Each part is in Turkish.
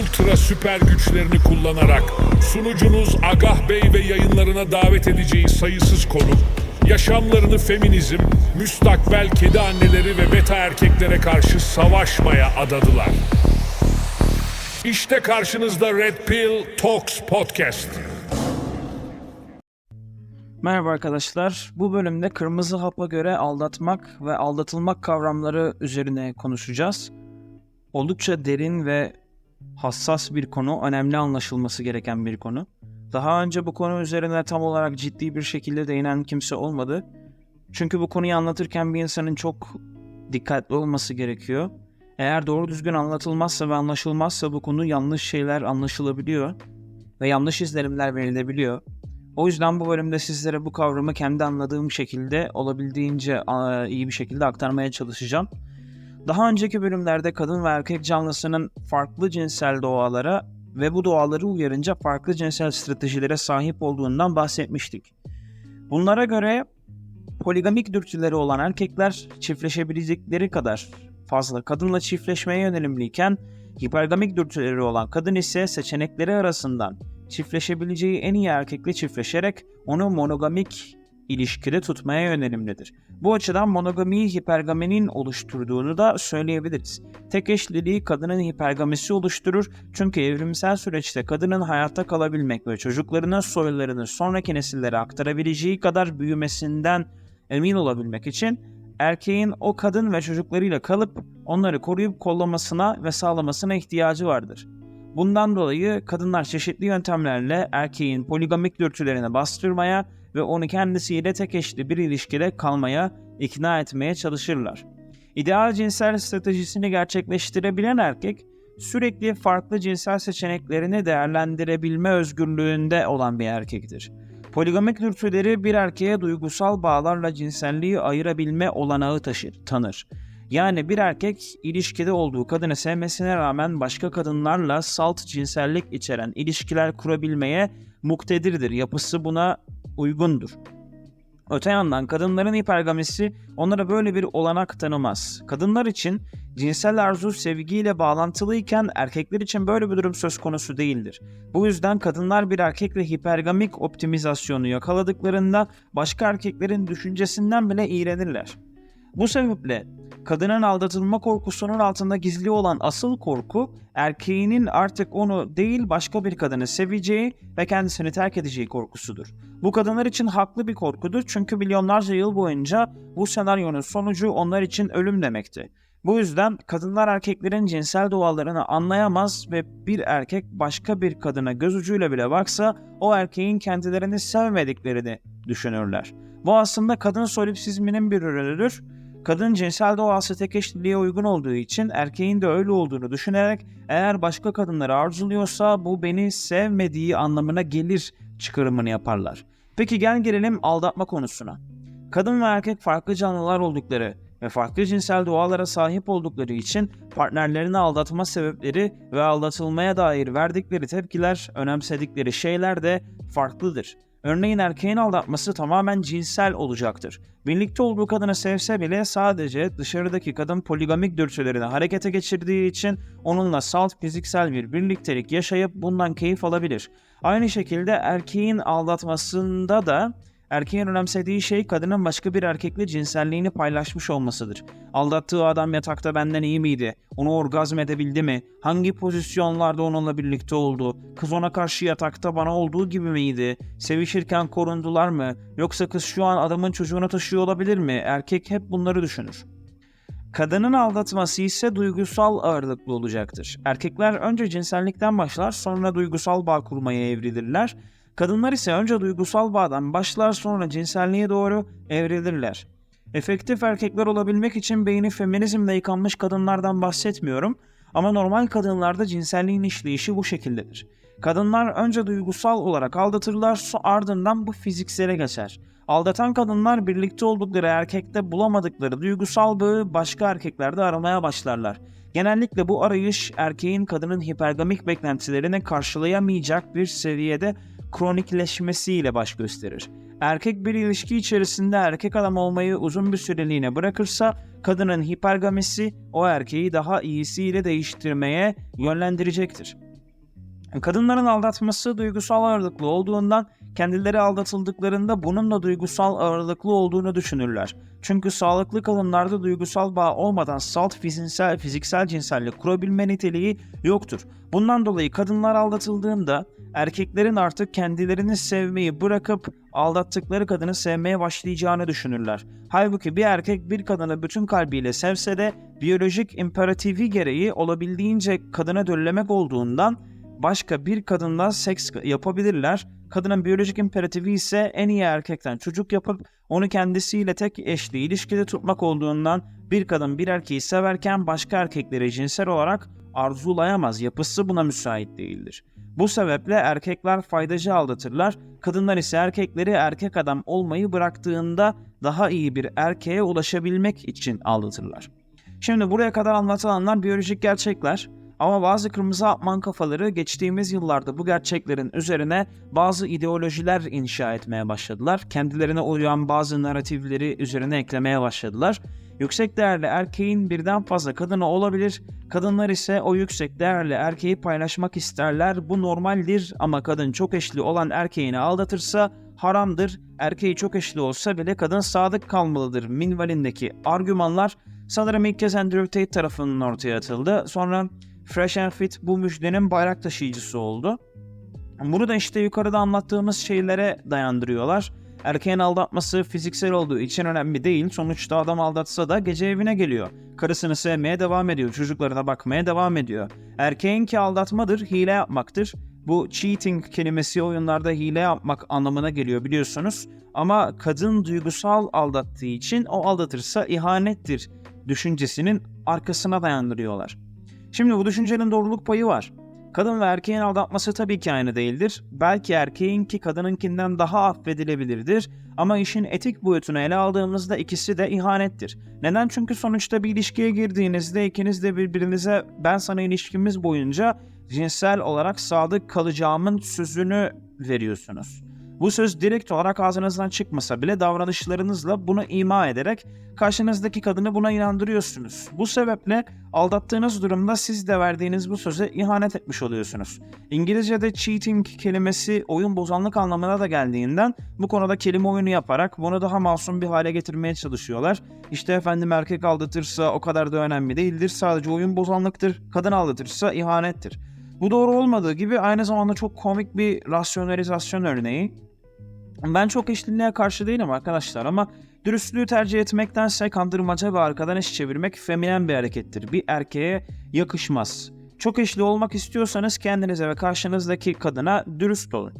Ultra süper güçlerini kullanarak sunucunuz Agah Bey ve yayınlarına davet edeceği sayısız konu, yaşamlarını feminizm, müstakbel kedi anneleri ve beta erkeklere karşı savaşmaya adadılar. İşte karşınızda Red Pill Talks Podcast. Merhaba arkadaşlar. Bu bölümde kırmızı hapa göre aldatmak ve aldatılmak kavramları üzerine konuşacağız. Oldukça derin ve hassas bir konu, önemli anlaşılması gereken bir konu. Daha önce bu konu üzerine tam olarak ciddi bir şekilde değinen kimse olmadı. Çünkü bu konuyu anlatırken bir insanın çok dikkatli olması gerekiyor. Eğer doğru düzgün anlatılmazsa ve anlaşılmazsa bu konu yanlış şeyler anlaşılabiliyor ve yanlış izlenimler verilebiliyor. O yüzden bu bölümde sizlere bu kavramı kendi anladığım şekilde olabildiğince iyi bir şekilde aktarmaya çalışacağım. Daha önceki bölümlerde kadın ve erkek canlısının farklı cinsel doğalara ve bu doğaları uyarınca farklı cinsel stratejilere sahip olduğundan bahsetmiştik. Bunlara göre poligamik dürtüleri olan erkekler çiftleşebilecekleri kadar fazla kadınla çiftleşmeye yönelimliyken hipergamik dürtüleri olan kadın ise seçenekleri arasından çiftleşebileceği en iyi erkekle çiftleşerek onu monogamik ilişkide tutmaya yönelimlidir. Bu açıdan monogamiyi hipergaminin oluşturduğunu da söyleyebiliriz. Tek eşliliği kadının hipergamisi oluşturur çünkü evrimsel süreçte kadının hayatta kalabilmek ve çocuklarına soylarını sonraki nesillere aktarabileceği kadar büyümesinden emin olabilmek için erkeğin o kadın ve çocuklarıyla kalıp onları koruyup kollamasına ve sağlamasına ihtiyacı vardır. Bundan dolayı kadınlar çeşitli yöntemlerle erkeğin poligamik dürtülerine bastırmaya ve onu kendisiyle tek eşli bir ilişkide kalmaya ikna etmeye çalışırlar. İdeal cinsel stratejisini gerçekleştirebilen erkek sürekli farklı cinsel seçeneklerini değerlendirebilme özgürlüğünde olan bir erkektir. Poligamik dürtüleri bir erkeğe duygusal bağlarla cinselliği ayırabilme olanağı taşır, tanır. Yani bir erkek ilişkide olduğu kadını sevmesine rağmen başka kadınlarla salt cinsellik içeren ilişkiler kurabilmeye muktedirdir. Yapısı buna uygundur. Öte yandan kadınların hipergamisi onlara böyle bir olanak tanımaz. Kadınlar için cinsel arzu sevgiyle bağlantılıyken erkekler için böyle bir durum söz konusu değildir. Bu yüzden kadınlar bir erkekle hipergamik optimizasyonu yakaladıklarında başka erkeklerin düşüncesinden bile iğrenirler. Bu sebeple kadının aldatılma korkusunun altında gizli olan asıl korku erkeğinin artık onu değil başka bir kadını seveceği ve kendisini terk edeceği korkusudur. Bu kadınlar için haklı bir korkudur çünkü milyonlarca yıl boyunca bu senaryonun sonucu onlar için ölüm demekti. Bu yüzden kadınlar erkeklerin cinsel doğalarını anlayamaz ve bir erkek başka bir kadına göz ucuyla bile baksa o erkeğin kendilerini sevmediklerini düşünürler. Bu aslında kadın solipsizminin bir ürünüdür. Kadın cinsel doğası tek eşliliğe uygun olduğu için erkeğin de öyle olduğunu düşünerek eğer başka kadınları arzuluyorsa bu beni sevmediği anlamına gelir çıkarımını yaparlar. Peki gel gelelim aldatma konusuna. Kadın ve erkek farklı canlılar oldukları ve farklı cinsel doğalara sahip oldukları için partnerlerini aldatma sebepleri ve aldatılmaya dair verdikleri tepkiler, önemsedikleri şeyler de farklıdır. Örneğin erkeğin aldatması tamamen cinsel olacaktır. Birlikte olduğu kadını sevse bile sadece dışarıdaki kadın poligamik dürtülerini harekete geçirdiği için onunla salt fiziksel bir birliktelik yaşayıp bundan keyif alabilir. Aynı şekilde erkeğin aldatmasında da Erkeğin önemsediği şey kadının başka bir erkekle cinselliğini paylaşmış olmasıdır. Aldattığı adam yatakta benden iyi miydi? Onu orgazm edebildi mi? Hangi pozisyonlarda onunla birlikte oldu? Kız ona karşı yatakta bana olduğu gibi miydi? Sevişirken korundular mı? Yoksa kız şu an adamın çocuğunu taşıyor olabilir mi? Erkek hep bunları düşünür. Kadının aldatması ise duygusal ağırlıklı olacaktır. Erkekler önce cinsellikten başlar sonra duygusal bağ kurmaya evrilirler. Kadınlar ise önce duygusal bağdan başlar sonra cinselliğe doğru evrilirler. Efektif erkekler olabilmek için beyni feminizmle yıkanmış kadınlardan bahsetmiyorum ama normal kadınlarda cinselliğin işleyişi bu şekildedir. Kadınlar önce duygusal olarak aldatırlar, ardından bu fiziksele geçer. Aldatan kadınlar birlikte oldukları erkekte bulamadıkları duygusal bağı başka erkeklerde aramaya başlarlar. Genellikle bu arayış erkeğin kadının hipergamik beklentilerini karşılayamayacak bir seviyede kronikleşmesiyle baş gösterir. Erkek bir ilişki içerisinde erkek adam olmayı uzun bir süreliğine bırakırsa kadının hipergamisi o erkeği daha iyisiyle değiştirmeye yönlendirecektir. Kadınların aldatması duygusal ağırlıklı olduğundan kendileri aldatıldıklarında bunun da duygusal ağırlıklı olduğunu düşünürler. Çünkü sağlıklı kadınlarda duygusal bağ olmadan salt fiziksel, fiziksel cinsellik kurabilme niteliği yoktur. Bundan dolayı kadınlar aldatıldığında erkeklerin artık kendilerini sevmeyi bırakıp aldattıkları kadını sevmeye başlayacağını düşünürler. Halbuki bir erkek bir kadını bütün kalbiyle sevse de biyolojik imperatifi gereği olabildiğince kadına döllemek olduğundan başka bir kadınla seks yapabilirler. Kadının biyolojik imperatifi ise en iyi erkekten çocuk yapıp onu kendisiyle tek eşli ilişkide tutmak olduğundan bir kadın bir erkeği severken başka erkekleri cinsel olarak arzulayamaz. Yapısı buna müsait değildir. Bu sebeple erkekler faydacı aldatırlar, kadınlar ise erkekleri erkek adam olmayı bıraktığında daha iyi bir erkeğe ulaşabilmek için aldatırlar. Şimdi buraya kadar anlatılanlar biyolojik gerçekler. Ama bazı kırmızı atman kafaları geçtiğimiz yıllarda bu gerçeklerin üzerine bazı ideolojiler inşa etmeye başladılar. Kendilerine uyan bazı narratifleri üzerine eklemeye başladılar. Yüksek değerli erkeğin birden fazla kadını olabilir. Kadınlar ise o yüksek değerli erkeği paylaşmak isterler. Bu normaldir ama kadın çok eşli olan erkeğini aldatırsa haramdır. Erkeği çok eşli olsa bile kadın sadık kalmalıdır minvalindeki argümanlar sanırım ilk kez Andrew Tate tarafından ortaya atıldı. Sonra Fresh and Fit bu müjdenin bayrak taşıyıcısı oldu. Bunu da işte yukarıda anlattığımız şeylere dayandırıyorlar. Erkeğin aldatması fiziksel olduğu için önemli değil. Sonuçta adam aldatsa da gece evine geliyor. Karısını sevmeye devam ediyor. Çocuklarına bakmaya devam ediyor. Erkeğin ki aldatmadır, hile yapmaktır. Bu cheating kelimesi oyunlarda hile yapmak anlamına geliyor biliyorsunuz. Ama kadın duygusal aldattığı için o aldatırsa ihanettir düşüncesinin arkasına dayandırıyorlar. Şimdi bu düşüncenin doğruluk payı var. Kadın ve erkeğin aldatması tabii ki aynı değildir. Belki erkeğinki kadınınkinden daha affedilebilirdir. Ama işin etik boyutunu ele aldığımızda ikisi de ihanettir. Neden? Çünkü sonuçta bir ilişkiye girdiğinizde ikiniz de birbirinize ben sana ilişkimiz boyunca cinsel olarak sadık kalacağımın sözünü veriyorsunuz. Bu söz direkt olarak ağzınızdan çıkmasa bile davranışlarınızla bunu ima ederek karşınızdaki kadını buna inandırıyorsunuz. Bu sebeple aldattığınız durumda siz de verdiğiniz bu söze ihanet etmiş oluyorsunuz. İngilizce'de cheating kelimesi oyun bozanlık anlamına da geldiğinden bu konuda kelime oyunu yaparak bunu daha masum bir hale getirmeye çalışıyorlar. İşte efendim erkek aldatırsa o kadar da önemli değildir. Sadece oyun bozanlıktır. Kadın aldatırsa ihanettir. Bu doğru olmadığı gibi aynı zamanda çok komik bir rasyonalizasyon örneği. Ben çok eşliliğe karşı değilim arkadaşlar ama dürüstlüğü tercih etmektense kandırmaca ve arkadan iş çevirmek feminen bir harekettir. Bir erkeğe yakışmaz. Çok eşli olmak istiyorsanız kendinize ve karşınızdaki kadına dürüst olun.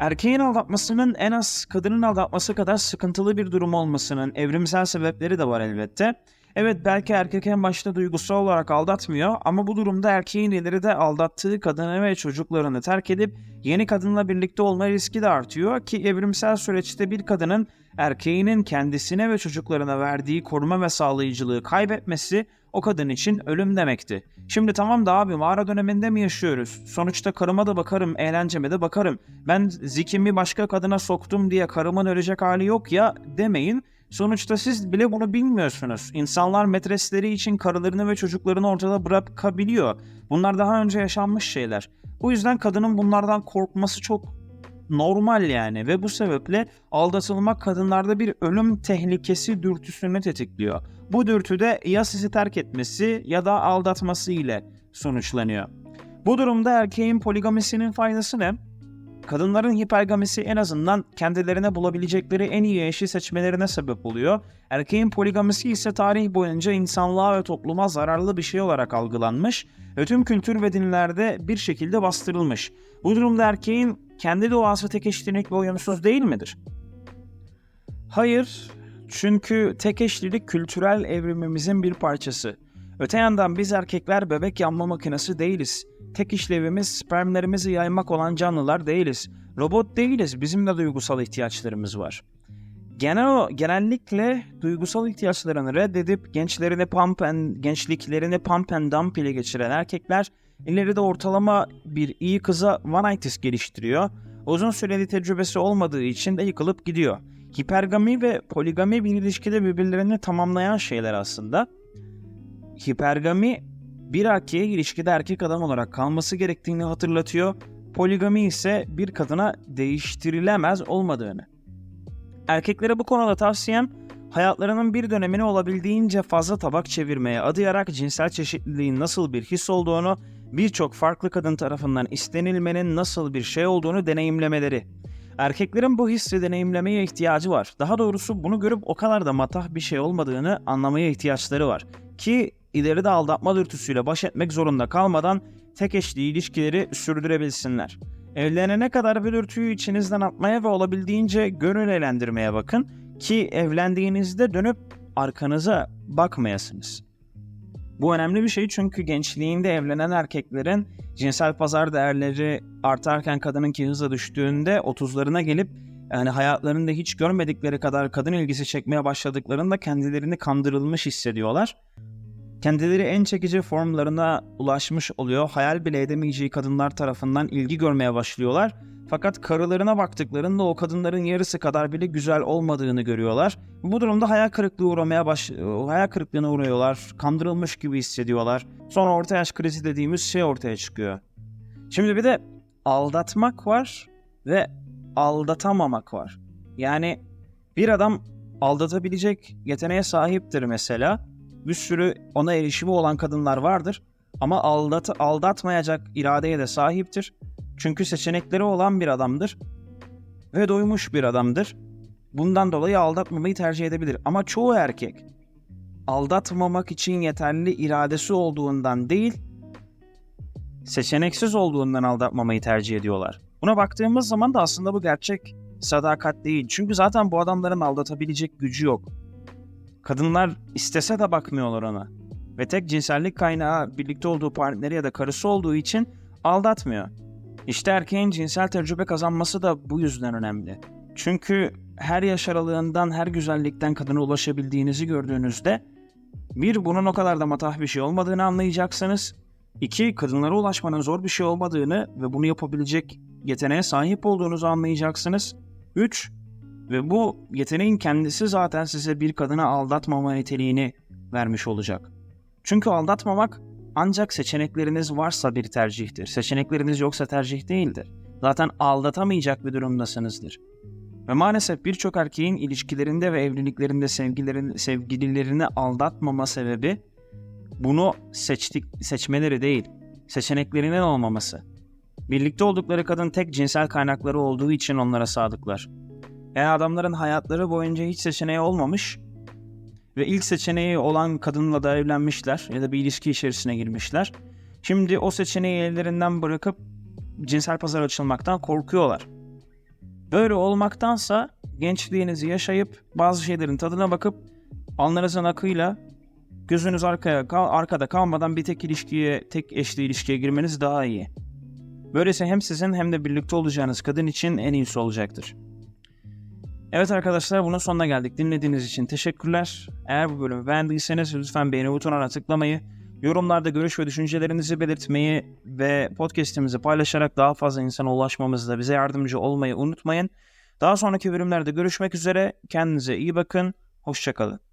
Erkeğin aldatmasının en az kadının aldatması kadar sıkıntılı bir durum olmasının evrimsel sebepleri de var elbette. Evet belki erkek en başta duygusal olarak aldatmıyor ama bu durumda erkeğin ileride aldattığı kadını ve çocuklarını terk edip yeni kadınla birlikte olma riski de artıyor ki evrimsel süreçte bir kadının erkeğinin kendisine ve çocuklarına verdiği koruma ve sağlayıcılığı kaybetmesi o kadın için ölüm demekti. Şimdi tamam da abi mağara döneminde mi yaşıyoruz? Sonuçta karıma da bakarım, eğlenceme de bakarım. Ben zikimi başka kadına soktum diye karımın ölecek hali yok ya demeyin. Sonuçta siz bile bunu bilmiyorsunuz. İnsanlar metresleri için karılarını ve çocuklarını ortada bırakabiliyor. Bunlar daha önce yaşanmış şeyler. Bu yüzden kadının bunlardan korkması çok normal yani ve bu sebeple aldatılmak kadınlarda bir ölüm tehlikesi dürtüsünü tetikliyor. Bu dürtü de ya sizi terk etmesi ya da aldatması ile sonuçlanıyor. Bu durumda erkeğin poligamesinin faydası ne? Kadınların hipergamisi en azından kendilerine bulabilecekleri en iyi eşi seçmelerine sebep oluyor. Erkeğin poligamisi ise tarih boyunca insanlığa ve topluma zararlı bir şey olarak algılanmış ve tüm kültür ve dinlerde bir şekilde bastırılmış. Bu durumda erkeğin kendi doğası tek eşlilik ve uyumsuz değil midir? Hayır, çünkü tek eşlilik kültürel evrimimizin bir parçası. Öte yandan biz erkekler bebek yanma makinesi değiliz. Tek işlevimiz spermlerimizi yaymak olan canlılar değiliz. Robot değiliz. Bizim de duygusal ihtiyaçlarımız var. Genel genellikle duygusal ihtiyaçlarını reddedip gençlerini pump and, gençliklerini pump and dump ile geçiren erkekler ileride ortalama bir iyi kıza vanitis geliştiriyor. Uzun süreli tecrübesi olmadığı için de yıkılıp gidiyor. Hipergami ve poligami bir ilişkide birbirlerini tamamlayan şeyler aslında. Hipergami bir erkeğe ilişkide erkek adam olarak kalması gerektiğini hatırlatıyor. Poligami ise bir kadına değiştirilemez olmadığını. Erkeklere bu konuda tavsiyem hayatlarının bir dönemini olabildiğince fazla tabak çevirmeye adayarak cinsel çeşitliliğin nasıl bir his olduğunu, birçok farklı kadın tarafından istenilmenin nasıl bir şey olduğunu deneyimlemeleri. Erkeklerin bu hissi deneyimlemeye ihtiyacı var. Daha doğrusu bunu görüp o kadar da matah bir şey olmadığını anlamaya ihtiyaçları var. Ki ileride aldatma dürtüsüyle baş etmek zorunda kalmadan tek eşli ilişkileri sürdürebilsinler. Evlenene kadar bir dürtüyü içinizden atmaya ve olabildiğince gönül eğlendirmeye bakın ki evlendiğinizde dönüp arkanıza bakmayasınız. Bu önemli bir şey çünkü gençliğinde evlenen erkeklerin cinsel pazar değerleri artarken kadınınki hızla düştüğünde 30'larına gelip yani hayatlarında hiç görmedikleri kadar kadın ilgisi çekmeye başladıklarında kendilerini kandırılmış hissediyorlar. Kendileri en çekici formlarına ulaşmış oluyor. Hayal bile edemeyeceği kadınlar tarafından ilgi görmeye başlıyorlar. Fakat karılarına baktıklarında o kadınların yarısı kadar bile güzel olmadığını görüyorlar. Bu durumda hayal kırıklığı uğramaya baş hayal kırıklığına uğruyorlar. Kandırılmış gibi hissediyorlar. Sonra orta yaş krizi dediğimiz şey ortaya çıkıyor. Şimdi bir de aldatmak var ve aldatamamak var. Yani bir adam aldatabilecek yeteneğe sahiptir mesela. Bir sürü ona erişimi olan kadınlar vardır ama aldat aldatmayacak iradeye de sahiptir. Çünkü seçenekleri olan bir adamdır ve doymuş bir adamdır. Bundan dolayı aldatmamayı tercih edebilir. Ama çoğu erkek aldatmamak için yeterli iradesi olduğundan değil, seçeneksiz olduğundan aldatmamayı tercih ediyorlar. Buna baktığımız zaman da aslında bu gerçek sadakat değil. Çünkü zaten bu adamların aldatabilecek gücü yok. Kadınlar istese de bakmıyorlar ona. Ve tek cinsellik kaynağı birlikte olduğu partneri ya da karısı olduğu için aldatmıyor. İşte erkeğin cinsel tecrübe kazanması da bu yüzden önemli. Çünkü her yaş aralığından, her güzellikten kadına ulaşabildiğinizi gördüğünüzde bir, bunun o kadar da matah bir şey olmadığını anlayacaksınız. İki, kadınlara ulaşmanın zor bir şey olmadığını ve bunu yapabilecek yeteneğe sahip olduğunuzu anlayacaksınız. Üç, ve bu yeteneğin kendisi zaten size bir kadına aldatmama niteliğini vermiş olacak. Çünkü aldatmamak ancak seçenekleriniz varsa bir tercihtir. Seçenekleriniz yoksa tercih değildir. Zaten aldatamayacak bir durumdasınızdır. Ve maalesef birçok erkeğin ilişkilerinde ve evliliklerinde sevgilerin, sevgililerini aldatmama sebebi bunu seçtik, seçmeleri değil, seçeneklerinin olmaması. Birlikte oldukları kadın tek cinsel kaynakları olduğu için onlara sadıklar. Yani adamların hayatları boyunca hiç seçeneği olmamış ve ilk seçeneği olan kadınla da evlenmişler ya da bir ilişki içerisine girmişler. Şimdi o seçeneği ellerinden bırakıp cinsel pazar açılmaktan korkuyorlar. Böyle olmaktansa gençliğinizi yaşayıp bazı şeylerin tadına bakıp alnınızın akıyla gözünüz arkaya arkada kalmadan bir tek ilişkiye, tek eşli ilişkiye girmeniz daha iyi. Böylece hem sizin hem de birlikte olacağınız kadın için en iyisi olacaktır. Evet arkadaşlar bunun sonuna geldik. Dinlediğiniz için teşekkürler. Eğer bu bölümü beğendiyseniz lütfen beğeni butonuna tıklamayı, yorumlarda görüş ve düşüncelerinizi belirtmeyi ve podcastimizi paylaşarak daha fazla insana ulaşmamızda bize yardımcı olmayı unutmayın. Daha sonraki bölümlerde görüşmek üzere. Kendinize iyi bakın. Hoşçakalın.